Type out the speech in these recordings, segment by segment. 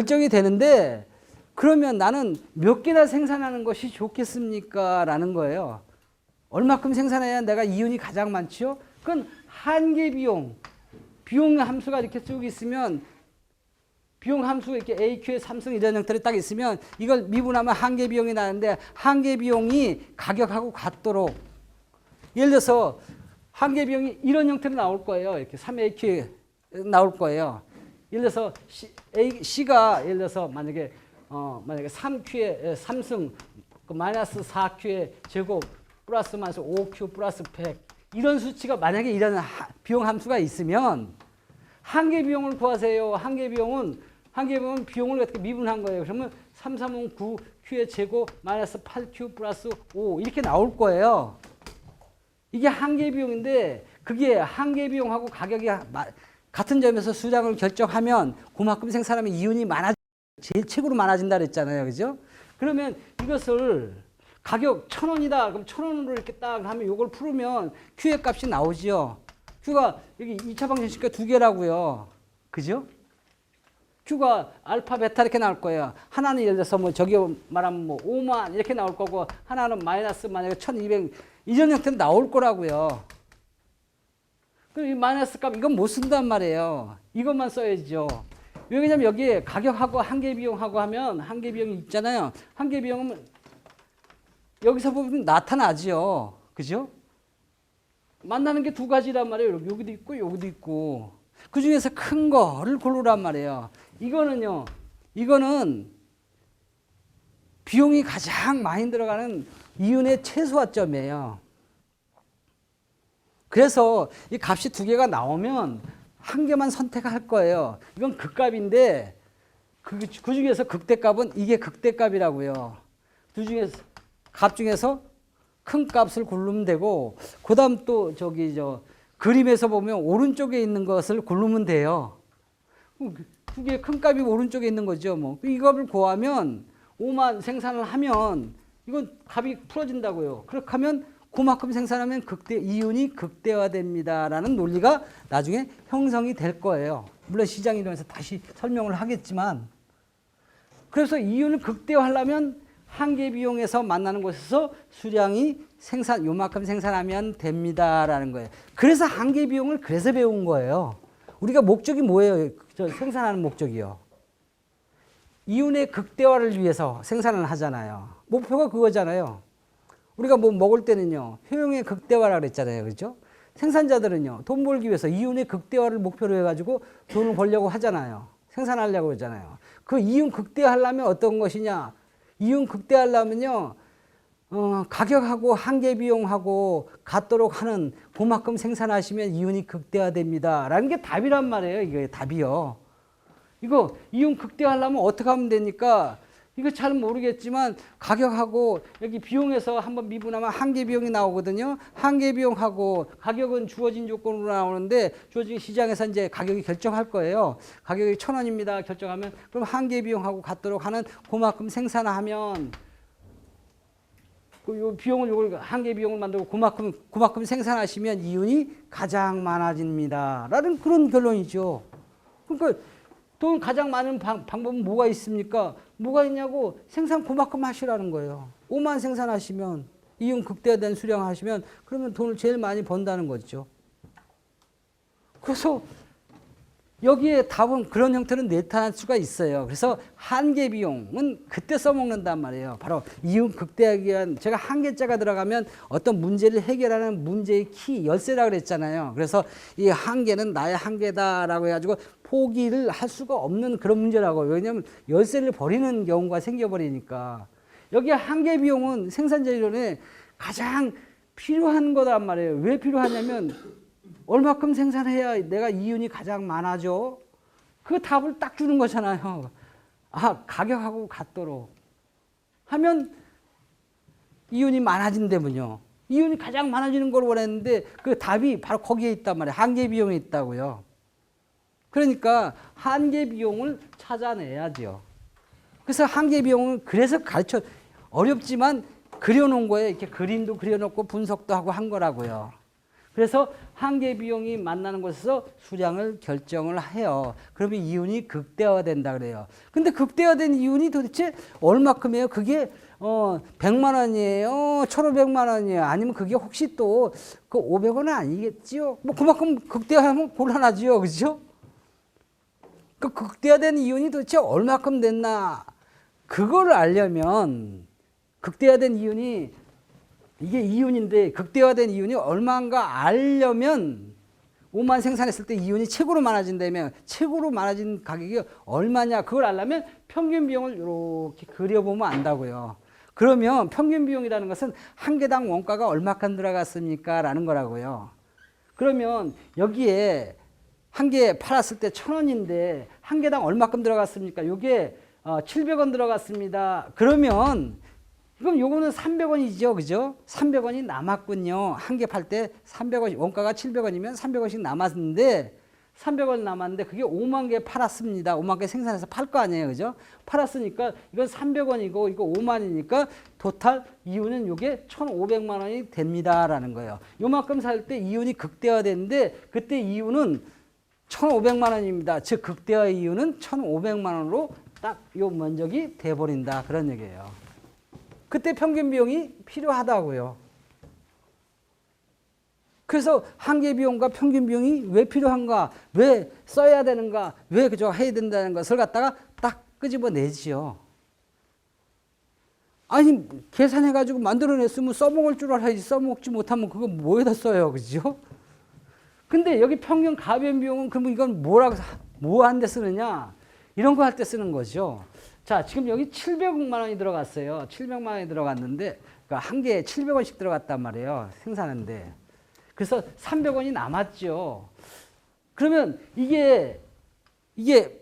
결정이 되는데 그러면 나는 몇 개나 생산하는 것이 좋겠습니까? 라는 거예요. 얼마큼 생산해야 내가 이윤이 가장 많지요? 그건 한계 비용. 비용 함수가 이렇게 쭉 있으면 비용 함수 이렇게 AQ에 삼성 이런 형태로 딱 있으면 이걸 미분하면 한계 비용이 나는데 한계 비용이 가격하고 같도록 예를 들어서 한계 비용이 이런 형태로 나올 거예요. 이렇게 3AQ 나올 거예요. 예를 들어서 A, C가 예를 들어서 만약에 어 만약에 3Q에 3승 그 마이너스 4Q의 제곱 플러스 마이너스 5Q 플러스 100 이런 수치가 만약에 이런 하- 비용 함수가 있으면 한계 비용을 구하세요. 한계 비용은 한계 비용은 비용을 어떻게 미분한 거예요. 그러면 3, 3은 9, Q의 제곱 마이너스 8Q 플러스 5 이렇게 나올 거예요. 이게 한계 비용인데 그게 한계 비용하고 가격이 마- 같은 점에서 수량을 결정하면 그만큼 생산하면 이윤이 많아 제일 최고로 많아진다 그랬잖아요. 그죠? 그러면 이것을 가격 천 원이다. 그럼 천 원으로 이렇게 딱 하면 이걸 풀으면 Q의 값이 나오지요. Q가 여기 2차 방정식과 두 개라고요. 그죠? Q가 알파 베타 이렇게 나올 거예요. 하나는 예를 들어서 뭐 저기 말하면 뭐 5만 이렇게 나올 거고 하나는 마이너스 만약에 1200 이런 형태로 나올 거라고요. 그럼 이 마이너스 값 이건 못 쓴단 말이에요. 이것만 써야죠. 왜냐면 여기에 가격하고 한계 비용하고 하면 한계 비용이 있잖아요. 한계 비용은 여기서 보면 나타나죠. 그죠? 만나는 게 두 가지란 말이에요. 여기도 있고 여기도 있고. 그 중에서 큰 거를 고르란 말이에요. 이거는요. 이거는 비용이 가장 많이 들어가는 이윤의 최소화점이에요. 그래서 이 값이 두 개가 나오면 한 개만 선택할 거예요. 이건 극값인데 그, 그 중에서 극대값은 이게 극대값이라고요. 두 중에서 값 중에서 큰 값을 고르면 되고 그다음 또 저기 저 그림에서 보면 오른쪽에 있는 것을 고르면 돼요. 두개큰 값이 오른쪽에 있는 거죠. 뭐 이거를 구하면 5만 생산을 하면 이건 값이 풀어진다고요. 그렇게 하면 그만큼 생산하면 극대 이윤이 극대화됩니다라는 논리가 나중에 형성이 될 거예요. 물론 시장 이론에서 다시 설명을 하겠지만 그래서 이윤을 극대화하려면 한계 비용에서 만나는 곳에서 수량이 생산 요만큼 생산하면 됩니다라는 거예요. 그래서 한계 비용을 그래서 배운 거예요. 우리가 목적이 뭐예요? 저 생산하는 목적이요. 이윤의 극대화를 위해서 생산을 하잖아요. 목표가 그거잖아요. 우리가 뭐 먹을 때는요, 효용의 극대화라 그랬잖아요. 그죠? 생산자들은요, 돈 벌기 위해서 이윤의 극대화를 목표로 해가지고 돈을 벌려고 하잖아요. 생산하려고 그러잖아요. 그 이윤 극대화하려면 어떤 것이냐? 이윤 극대화하려면요, 어, 가격하고 한계 비용하고 같도록 하는 그만큼 생산하시면 이윤이 극대화됩니다. 라는 게 답이란 말이에요. 이게 답이요. 이거 이윤 극대화하려면 어떻게 하면 되니까 이거 잘 모르겠지만 가격하고 여기 비용에서 한번 미분하면 한계 비용이 나오거든요. 한계 비용하고 가격은 주어진 조건으로 나오는데 주어진 시장에서 이제 가격이 결정할 거예요. 가격이 천 원입니다. 결정하면 그럼 한계 비용하고 같도록 하는 그만큼 생산하면 그요 비용을 요걸 한계 비용을 만들고 그만큼 그만큼 생산하시면 이윤이 가장 많아집니다라는 그런 결론이죠. 그러니까 돈 가장 많은 방, 방법은 뭐가 있습니까? 뭐가 있냐고 생산 그만큼 하시라는 거예요. 5만 생산하시면 이윤 극대화된 수량 하시면 그러면 돈을 제일 많이 번다는 거죠. 그래서 여기에 답은 그런 형태로 나타날 수가 있어요. 그래서 한계 비용은 그때 써먹는단 말이에요. 바로 이윤 극대화하기 위한 제가 한계자가 들어가면 어떤 문제를 해결하는 문제의 키 열쇠라 그랬잖아요. 그래서 이 한계는 나의 한계다라고 해가지고 포기를 할 수가 없는 그런 문제라고. 왜냐하면 열쇠를 버리는 경우가 생겨버리니까. 여기 한계 비용은 생산자 이론에 가장 필요한 거란 말이에요. 왜 필요하냐면 얼마큼 생산해야 내가 이윤이 가장 많아져? 그 답을 딱 주는 거잖아요. 아, 가격하고 같도록 하면 이윤이 많아진다면요. 이윤이 가장 많아지는 걸 원했는데 그 답이 바로 거기에 있단 말이에요. 한계 비용이 있다고요. 그러니까 한계 비용을 찾아내야죠. 그래서 한계 비용은 그래서 가르쳐 어렵지만 그려놓은 거에 이렇게 그림도 그려놓고 분석도 하고 한 거라고요. 그래서 한개 비용이 만나는 곳에서 수량을 결정을 해요. 그러면 이윤이 극대화된다 그래요. 근데 극대화된 이윤이 도대체 얼마큼이에요? 그게 어 100만 원이에요. 1,500만 원이에요. 아니면 그게 혹시 또 그 500원은 아니겠지요? 뭐 그만큼 극대화하면 곤란하지요. 그죠? 그 극대화된 이윤이 도대체 얼마큼 됐나? 그거를 알려면 극대화된 이윤이 이게 이윤인데 극대화된 이윤이 얼마인가 알려면 5만 생산했을 때 이윤이 최고로 많아진다면 최고로 많아진 가격이 얼마냐 그걸 알려면 평균 비용을 이렇게 그려보면 안다고요. 그러면 평균 비용이라는 것은 한 개당 원가가 얼마큼 들어갔습니까? 라는 거라고요. 그러면 여기에 한 개 팔았을 때 천 원인데 한 개당 얼마큼 들어갔습니까? 요게 어, 700원 들어갔습니다. 그러면 그럼 요거는 300원이죠. 그죠? 300원이 남았군요. 한 개 팔 때 300원 원가가 700원이면 300원씩 남았는데 300원 남았는데 그게 5만 개 팔았습니다. 5만 개 생산해서 팔 거 아니에요. 그죠? 팔았으니까 이건 300원이고 이거 5만이니까 토탈 이윤은 요게 1,500만 원이 됩니다라는 거예요. 요만큼 살 때 이윤이 극대화되는데 그때 이윤은 1,500만 원입니다. 즉 극대화 이윤은 1,500만 원으로 딱 요 면적이 돼 버린다. 그런 얘기예요. 그때 평균 비용이 필요하다고요. 그래서 한계 비용과 평균 비용이 왜 필요한가, 왜 써야 되는가, 왜 그저 해야 된다는 것을 갖다가 딱 끄집어내지요. 아니 계산해가지고 만들어냈으면 써먹을 줄 알아야지 써먹지 못하면 그거 뭐에다 써요, 그죠? 근데 여기 평균 가변 비용은 그러면 이건 뭐라고 뭐 한 데 쓰느냐? 이런 거 할 때 쓰는 거죠. 자, 지금 여기 700만 원이 들어갔어요. 700만 원이 들어갔는데 그러니까 한 개에 700원씩 들어갔단 말이에요. 생산하는데. 그래서 300원이 남았죠. 그러면 이게 이게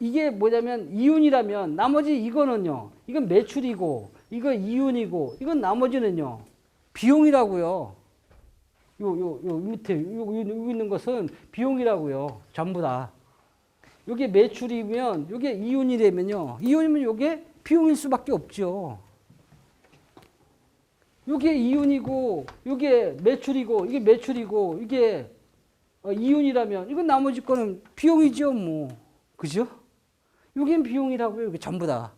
이게 뭐냐면 이윤이라면 나머지 이거는요. 이건 매출이고 이거 이윤이고 이건 나머지는요. 비용이라고요. 요 요 요 밑에 요, 요, 요 있는 것은 비용이라고요. 전부 다. 요게 매출이면 요게 이윤이 되면요. 이윤이면 요게 비용일 수밖에 없죠. 요게 이윤이고 요게 매출이고 이게 매출이고 이게 어, 이윤이라면 이건 나머지 거는 비용이죠, 뭐. 그죠? 요게 비용이라고요. 이게 전부 다.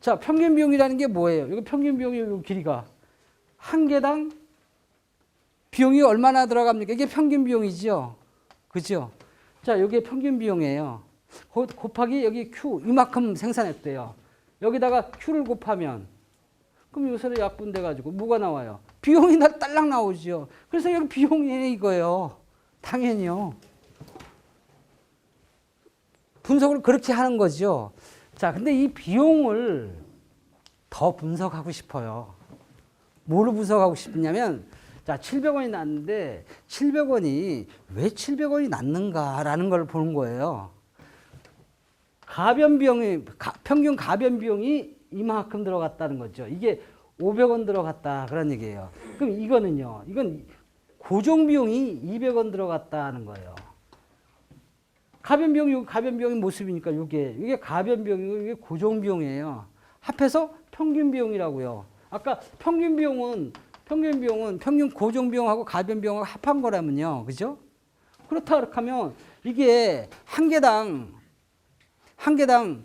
자, 평균 비용이라는 게 뭐예요? 이거 평균 비용이 요 길이가 한 개당 비용이 얼마나 들어갑니까? 이게 평균 비용이죠. 그죠? 자, 여기 평균 비용이에요. 곱- 곱하기 여기 Q 이만큼 생산했대요. 여기다가 Q를 곱하면 그럼 요새는 약분돼 가지고 뭐가 나와요? 비용이 날 딸랑 나오죠. 그래서 여기 비용이 이거예요. 당연히요. 분석을 그렇게 하는 거죠. 자, 근데 이 비용을 더 분석하고 싶어요. 뭐로 분석하고 싶냐면 자, 700원이 났는데 700원이 왜 700원이 났는가라는 걸 보는 거예요. 가변 비용이 가- 평균 가변 비용이 이만큼 들어갔다는 거죠. 이게 500원 들어갔다 그런 얘기예요. 그럼 이거는요. 이건 고정 비용이 200원 들어갔다는 거예요. 가변 비용이 요 가변 비용의 모습이니까 이게 이게 가변 비용이고 이게 고정 비용이에요. 합해서 평균 비용이라고요. 아까 평균 비용은 평균 비용은 평균 고정 비용하고 가변 비용하고 합한 거라면요. 그죠? 그렇다 하면 이게 한 개당 한 개당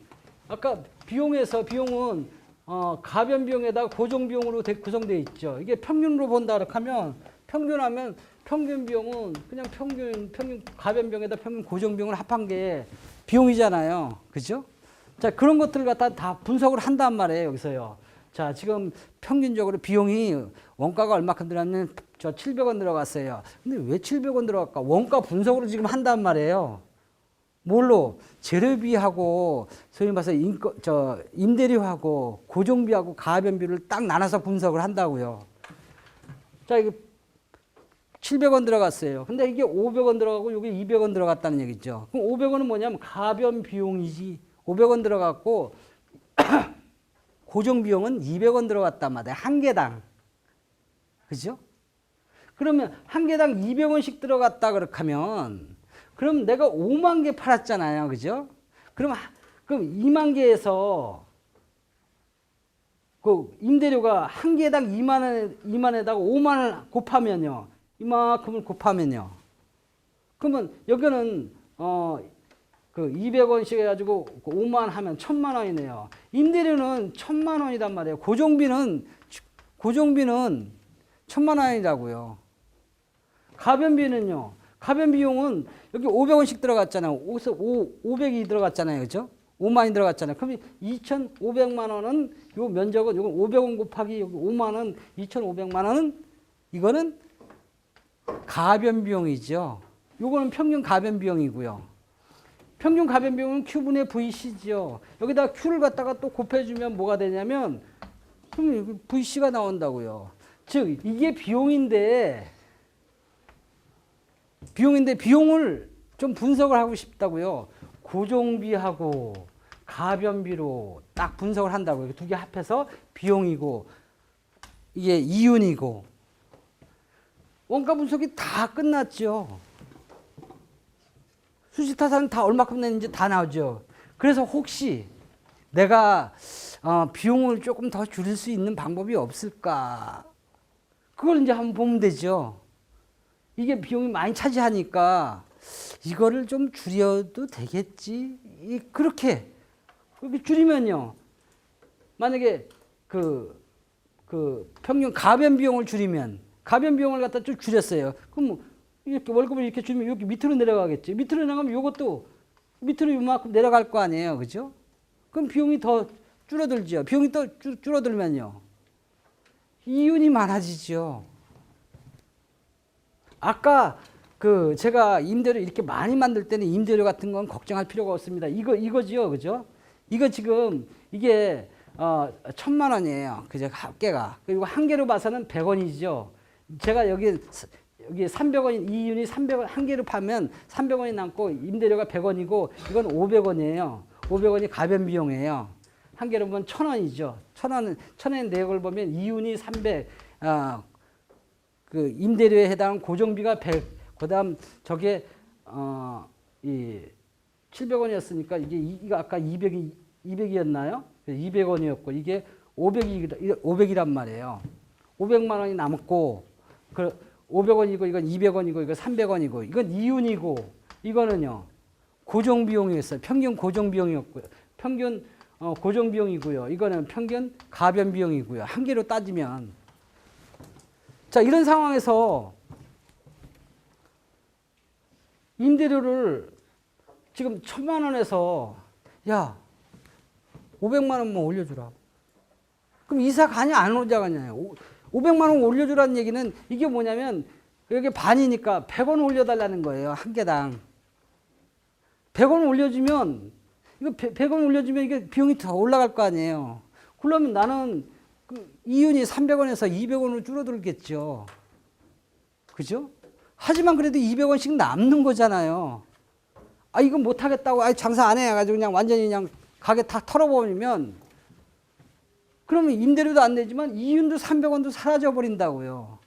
아까 비용에서 비용은 어, 가변 비용에다가 고정 비용으로 돼- 구성되어 있죠. 이게 평균으로 본다 하면 평균하면 평균 비용은 그냥 평균 평균 가변 비용에다 평균 고정 비용을 합한 게 비용이잖아요. 그죠? 자, 그런 것들을 갖다 다 분석을 한단 말이에요, 여기서요. 자, 지금 평균적으로 비용이 원가가 얼마큼 들었냐면 저 700원 들어갔어요. 근데 왜 700원 들어갈까? 원가 분석으로 지금 한단 말이에요. 뭘로 재료비하고 소위 말해서 인거, 저 임대료하고 고정비하고 가변비를 딱 나눠서 분석을 한다고요. 자 이게 700원 들어갔어요. 근데 이게 500원 들어가고 이게 200원 들어갔다는 얘기죠. 그럼 500원은 뭐냐면 가변 비용이지. 500원 들어갔고 고정 비용은 200원 들어갔단 말이에요. 한 개당. 그죠? 그러면 한 개당 200원씩 들어갔다 그렇게 하면 그럼 내가 5만 개 팔았잖아요. 그죠? 그럼 하- 그럼 2만 개에서 그 임대료가 한 개당 2만 원 2만에다가 5만 원 곱하면요. 이만큼을 곱하면요. 그러면 여기는 어, 그 200원씩 해가지고 5만 하면 1000만 원이네요. 임대료는 1000만 원이단 말이에요. 고정비는 고정비는 1000만 원이라고요. 가변비는요. 가변 비용은 여기 500원씩 들어갔잖아요. 5, 500이 들어갔잖아요. 그죠? 5만이 들어갔잖아요. 그럼 2,500만 원은 요 면적은 요건 500원 곱하기 여기 5만 원, 2,500만 원은 이거는 가변 비용이죠. 요거는 평균 가변 비용이고요. 평균 가변 비용은 Q분의 VC죠. 여기다 Q를 갖다가 또 곱해주면 뭐가 되냐면 VC가 나온다고요. 즉 이게 비용인데 비용인데 비용을 좀 분석을 하고 싶다고요. 고정비하고 가변비로 딱 분석을 한다고요. 두 개 합해서 비용이고 이게 이윤이고 원가 분석이 다 끝났죠. 수지타산 다 얼마큼 내는지 다 나오죠. 그래서 혹시 내가 어, 비용을 조금 더 줄일 수 있는 방법이 없을까? 그걸 이제 한번 보면 되죠. 이게 비용이 많이 차지하니까 이거를 좀 줄여도 되겠지. 이- 그렇게 그렇게 줄이면요. 만약에 그, 그 평균 가변 비용을 줄이면 가변 비용을 갖다 좀 줄였어요. 그럼 뭐 이렇게 월급을 이렇게 줄이면 여기 밑으로 내려가겠지. 밑으로 내려가면 이것도 밑으로 이만큼 내려갈 거 아니에요. 그죠? 그럼 비용이 더 줄어들죠. 비용이 더 줄- 줄어들면요. 이윤이 많아지죠. 아까 그 제가 임대료 이렇게 많이 만들 때는 임대료 같은 건 걱정할 필요가 없습니다. 이거 이거지요, 그죠? 이거 지금 이게 어 천만 원이에요. 그죠? 합계가 그리고 한 개로 봐서는 100원이죠. 제가 여기 스- 여기 300원 이윤이 300원 한 개로 파면 300원이 남고 임대료가 100원이고 이건 500원이에요. 500원이 가변 비용이에요. 한 개로 보면 1000원이죠. 1000원 1000원 내역을 보면 이윤이 300 아, 그 임대료에 해당하는 고정비가 100, 그다음 저게 어이 700원이었으니까 이게 이- 이거 아까 200이 200이었나요? 200원이었고 이게 500이 500이란 말이에요. 500만 원이 남았고 그 500원이고 이건 200원이고 이거 300원이고 이건 이윤이고 이거는요. 고정 비용이었어요. 평균 고정 비용이었고요. 평균 어, 고정 비용이고요. 이거는 평균 가변 비용이고요. 한 개로 따지면 자, 이런 상황에서 임대료를 지금 천만 원에서 야, 500만 원만 올려주라. 그럼 이사 가냐 안 오자 가냐요. 500만 원 올려주라는 얘기는 이게 뭐냐면 여기 반이니까 100원 올려달라는 거예요. 한 개당. 100원 올려주면 이거 100, 원 올려주면 이게 비용이 더 올라갈 거 아니에요. 그러면 나는 그 이윤이 300원에서 200원으로 줄어들겠죠. 그죠? 하지만 그래도 200원씩 남는 거잖아요. 아, 이건 못하겠다고, 아, 장사 안 해 가지고 그냥 완전히 그냥 가게 다 털어버리면 그러면 임대료도 안 내지만 이윤도 300원도 사라져 버린다고요.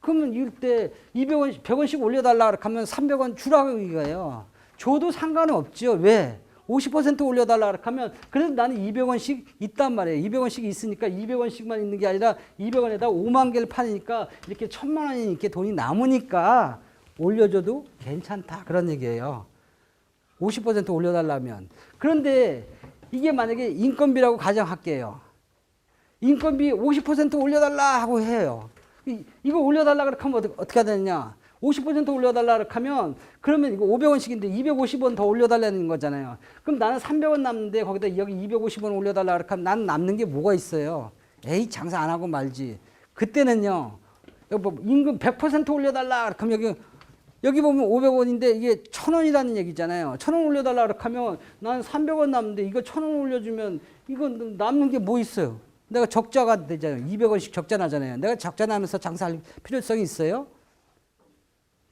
그러면 이때 200원, 100원씩 올려달라 하면 300원 주라고 이거예요. 줘도 상관은 없죠. 왜? 50% 올려달라 하면 그래도 나는 200원씩 있단 말이에요. 200원씩 있으니까 200원씩만 있는 게 아니라 200원에다 5만 개를 파니까 이렇게 천만 원이 이렇게 돈이 남으니까 올려줘도 괜찮다 그런 얘기예요. 50% 올려달라면 그런데 이게 만약에 인건비라고 가정할게요. 인건비 50% 올려달라 하고 해요. 이- 이거 올려달라 하면 어떻게, 되느냐? 50% 올려달라 그렇게 하면 그러면 이거 500원씩인데 250원 더 올려달라는 거잖아요. 그럼 나는 300원 남는데 거기다 여기 250원 올려달라 그렇게 하면 나는 남는 게 뭐가 있어요? 에이 장사 안 하고 말지. 그때는요. 임금 100% 올려달라 하면 여기 여기 보면 500원인데 이게 1000원이라는 얘기잖아요. 1000원 올려달라 그렇게 하면 난 300원 남는데 이거 1000원 올려주면 이건 남는 게 뭐 있어요? 내가 적자가 되잖아요. 200원씩 적자 나잖아요. 내가 적자 나면서 장사할 필요성이 있어요?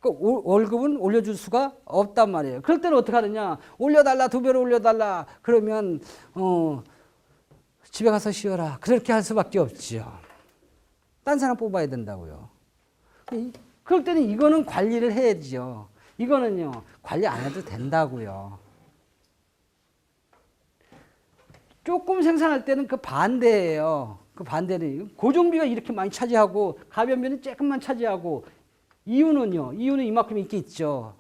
그 오- 월급은 올려줄 수가 없단 말이에요. 그럴 때는 어떻게 하느냐? 올려달라 두 배로 올려달라. 그러면 어 집에 가서 쉬어라. 그렇게 할 수밖에 없지요. 딴 사람 뽑아야 된다고요. 이- 그럴 때는 이거는 관리를 해야죠. 이거는요 관리 안 해도 된다고요. 조금 생산할 때는 그 반대예요. 그 반대는 고정비가 이렇게 많이 차지하고 가변비는 조금만 차지하고 이유는요. 이유는 이만큼 인기 있죠.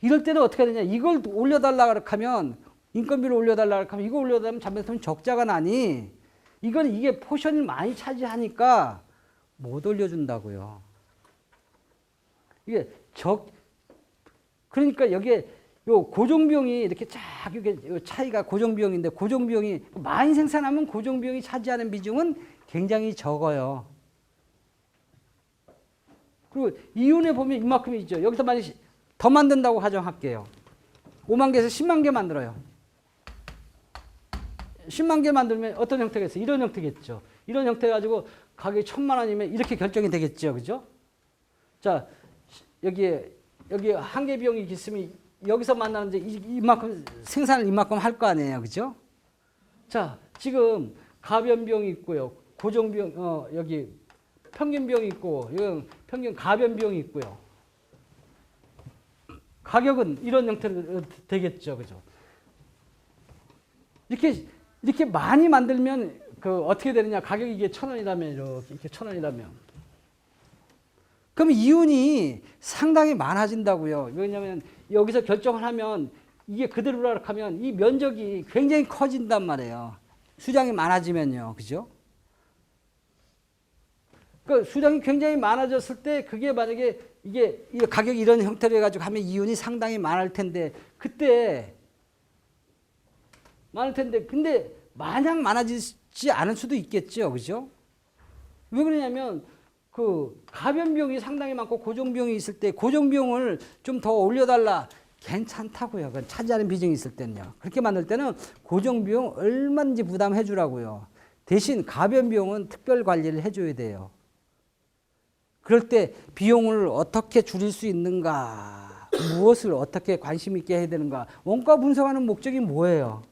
이럴 때는 어떻게 되냐. 이걸 올려달라 하면 인건비를 올려달라 하면 이거 올려달라면 잘못하면 적자가 나니 이건 이게 포션을 많이 차지하니까 못 올려준다고요. 이게 적 그러니까 여기에 요 고정비용이 이렇게 쫙 이게 요 차이가 고정비용인데 고정비용이 많이 생산하면 고정비용이 차지하는 비중은 굉장히 적어요. 그리고 이윤에 보면 이만큼이 있죠. 여기서 만약 더 만든다고 가정할게요. 5만 개에서 10만 개 만들어요. 10만 개 만들면 어떤 형태겠어요? 이런 형태겠죠. 이런 형태 가지고 가격이 천만 원이면 이렇게 결정이 되겠죠. 그죠? 자, 여기에 여기 한계 비용이 있으면 여기서 만나는데 이- 이만큼 생산을 이만큼 할 거 아니에요. 그죠? 자, 지금 가변 비용이 있고요. 고정 비용 어 여기 평균 비용이 있고 이건 평균 가변 비용이 있고요. 가격은 이런 형태로 되겠죠. 그죠? 이렇게 이렇게 많이 만들면 그 어떻게 되느냐? 가격이 이게 천 원이라면 이렇게 천 원이라면 그럼 이윤이 상당히 많아진다고요. 왜냐하면 여기서 결정을 하면 이게 그대로라 하면 이 면적이 굉장히 커진단 말이에요. 수량이 많아지면요. 그죠? 그 수량이 굉장히 많아졌을 때 그게 만약에 이게 이 가격이 이런 형태로 해가지고 하면 이윤이 상당히 많을 텐데 그때 많을 텐데 근데 마냥 많아지지 않을 수도 있겠죠. 그죠? 왜 그러냐면 그 가변 비용이 상당히 많고 고정 비용이 있을 때 고정 비용을 좀 더 올려달라 괜찮다고요. 그건 차지하는 비중이 있을 때는요. 그렇게 만들 때는 고정 비용 얼마든지 부담해 주라고요. 대신 가변 비용은 특별 관리를 해줘야 돼요. 그럴 때 비용을 어떻게 줄일 수 있는가, 무엇을 어떻게 관심 있게 해야 되는가, 원가 분석하는 목적이 뭐예요?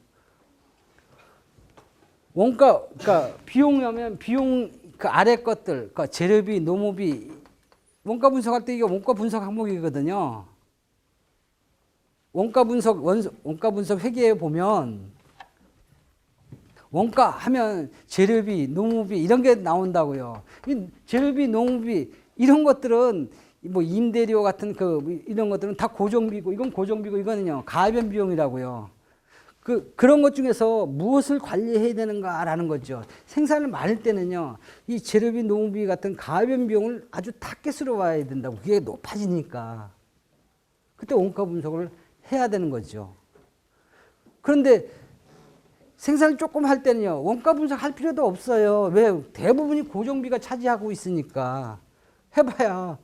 원가, 그러니까 비용이면 비용 그 아래 것들, 그러니까 재료비, 노무비, 원가 분석할 때 이게 원가 분석 항목이거든요. 원가 분석 원 원가 분석 회계에 보면 원가 하면 재료비, 노무비 이런 게 나온다고요. 이 재료비, 노무비 이런 것들은 뭐 임대료 같은 그 이런 것들은 다 고정비고 이건 고정비고 이거는요 가변 비용이라고요. 그 그런 것 중에서 무엇을 관리해야 되는가라는 거죠. 생산을 많을 때는요 이 재료비, 노무비 같은 가변 비용을 아주 타겟으로 와야 된다고 그게 높아지니까 그때 원가 분석을 해야 되는 거죠. 그런데 생산을 조금 할 때는요, 원가 분석할 필요도 없어요. 왜? 대부분이 고정비가 차지하고 있으니까. 해봐야.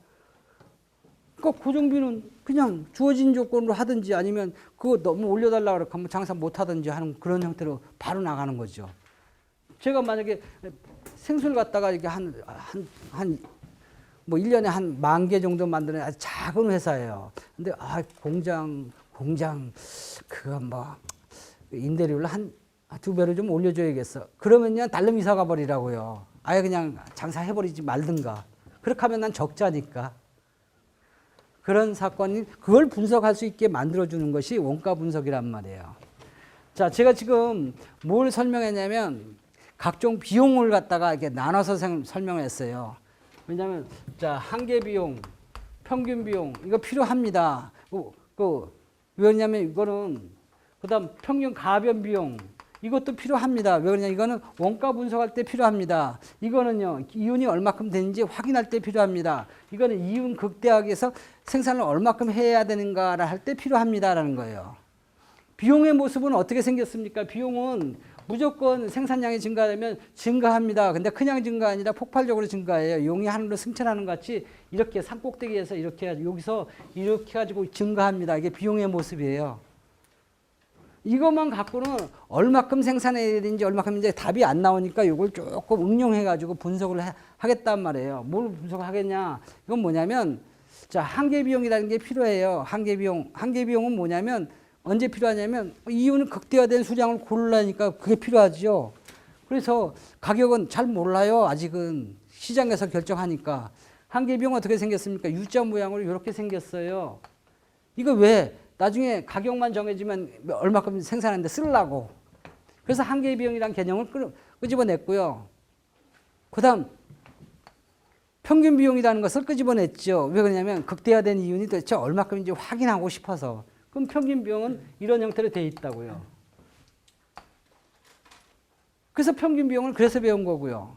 그 고정비는 그냥 주어진 조건으로 하든지 아니면 그거 너무 올려달라고 그러면 뭐 장사 못 하든지 하는 그런 형태로 바로 나가는 거죠. 제가 만약에 생선을 갖다가 이렇게 한, 한, 한, 뭐 1년에 한 만 개 정도 만드는 아주 작은 회사예요. 근데 아, 공장, 공장, 그거 뭐, 임대료를 한 두 배로 좀 올려줘야겠어. 그러면요, 달름 이사 가버리라고요. 아예 그냥 장사해버리지 말든가. 그렇게 하면 난 적자니까. 그런 사건이 그걸 분석할 수 있게 만들어주는 것이 원가 분석이란 말이에요. 자, 제가 지금 뭘 설명했냐면 각종 비용을 갖다가 이렇게 나눠서 생- 설명했어요. 왜냐하면 자 한계 비용, 평균 비용 이거 필요합니다. 그, 그 왜냐하면 이거는 그다음 평균 가변 비용 이것도 필요합니다. 왜 그러냐 이거는 원가 분석할 때 필요합니다. 이거는요 이윤이 얼마큼 되는지 확인할 때 필요합니다. 이거는 이윤 극대화하기 위해서 생산을 얼마큼 해야 되는가를 할 때 필요합니다라는 거예요. 비용의 모습은 어떻게 생겼습니까? 비용은 무조건 생산량이 증가하면 증가합니다. 근데 그냥 증가 아니라 폭발적으로 증가해요. 용이 하늘로 승천하는 것 같이 이렇게 산꼭대기에서 이렇게 여기서 이렇게 가지고 증가합니다. 이게 비용의 모습이에요. 이것만 갖고는 얼마큼 생산해야 되는지 얼마큼 이제 답이 안 나오니까 이걸 조금 응용해 가지고 분석을 해- 하겠단 말이에요. 뭘 분석을 하겠냐? 이건 뭐냐면 자, 한계 비용이라는 게 필요해요. 한계 비용. 한계 비용은 뭐냐면 언제 필요하냐면 이윤은 극대화된 수량을 고르려니까 그게 필요하죠. 그래서 가격은 잘 몰라요. 아직은 시장에서 결정하니까. 한계 비용 어떻게 생겼습니까? U자 모양으로 이렇게 생겼어요. 이거 왜? 나중에 가격만 정해지면 얼마큼 생산하는데 쓰려고. 그래서 한계 비용이란 개념을 끄- 끄집어냈고요. 그 다음, 평균 비용이라는 것을 끄집어냈죠. 왜 그러냐면 극대화된 이윤이 도대체 얼마큼인지 확인하고 싶어서. 그럼 평균 비용은 이런 형태로 돼 있다고요. 그래서 평균 비용을 그래서 배운 거고요.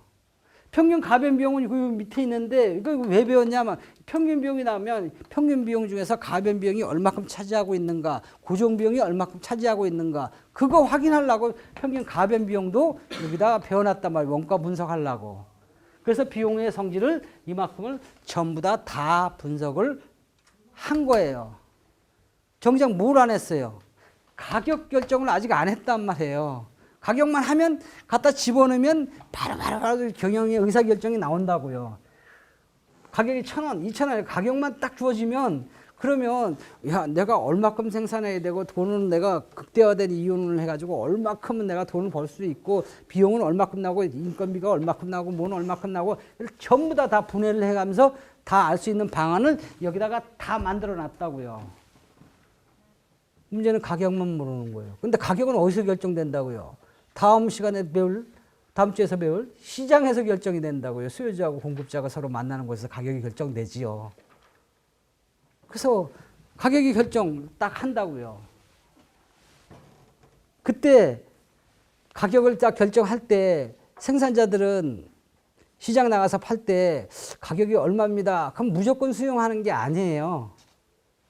평균 가변 비용은 그 밑에 있는데 이거 왜 배웠냐면 평균 비용이 나오면 평균 비용 중에서 가변 비용이 얼마큼 차지하고 있는가, 고정 비용이 얼마큼 차지하고 있는가 그거 확인하려고 평균 가변 비용도 여기다가 배워놨단 말이에요. 원가 분석하려고. 그래서 비용의 성질을 이만큼을 전부 다다 분석을 한 거예요. 정작 뭘 안 했어요? 가격 결정을 아직 안 했단 말이에요. 가격만 하면 갖다 집어넣으면 바로 바로 바로 경영의 의사 결정이 나온다고요. 가격이 천 원, 이천 원 가격만 딱 주어지면 그러면 야 내가 얼마큼 생산해야 되고 돈은 내가 극대화된 이윤을 해가지고 얼마큼은 내가 돈을 벌 수 있고 비용은 얼마큼 나고 인건비가 얼마큼 나고 뭐는 얼마큼 나고 전부 다 다 분해를 해가면서 다 알 수 있는 방안을 여기다가 다 만들어 놨다고요. 문제는 가격만 모르는 거예요. 근데 가격은 어디서 결정된다고요? 다음 시간에 배울 다음 주에서 배울 시장에서 결정이 된다고요. 수요자하고 공급자가 서로 만나는 곳에서 가격이 결정되지요. 그래서 가격이 결정 딱 한다고요. 그때 가격을 딱 결정할 때 생산자들은 시장 나가서 팔 때 가격이 얼마입니다. 그럼 무조건 수용하는 게 아니에요.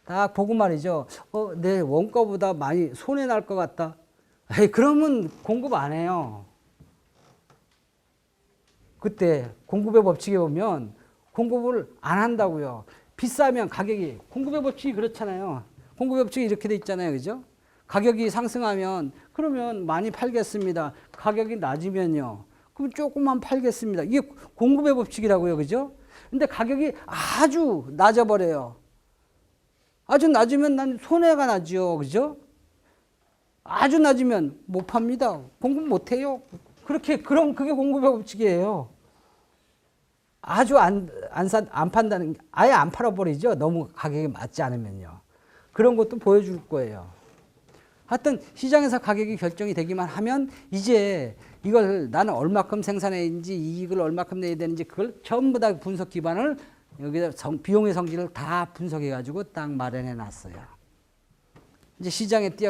딱 보고 말이죠. 어, 내 원가보다 많이 손해 날 것 같다. 에이, 그러면 공급 안 해요. 그때 공급의 법칙에 보면 공급을 안 한다고요. 비싸면 가격이 공급의 법칙이 그렇잖아요. 공급의 법칙이 이렇게 돼 있잖아요. 그죠? 가격이 상승하면 그러면 많이 팔겠습니다. 가격이 낮으면요. 그럼 조금만 팔겠습니다. 이게 공급의 법칙이라고요. 그죠? 근데 가격이 아주 낮아 버려요. 아주 낮으면 난 손해가 나죠. 그죠? 아주 낮으면 못 팝니다. 공급 못 해요. 그렇게 그럼 그게 공급의 법칙이에요. 아주 안, 안, 사, 안 판다는, 게 아예 안 팔아 버리죠. 너무 가격이 맞지 않으면요. 그런 것도 보여 줄 거예요. 하여튼 시장에서 가격이 결정이 되기만 하면 이제 이걸 나는 얼마큼 생산해야지 이익을 얼마큼 내야 되는지 그걸 전부 다 분석 기반을 여기다 성- 비용의 성질을 다 분석해 가지고 딱 마련해 놨어요. 이제 시장에 뛰어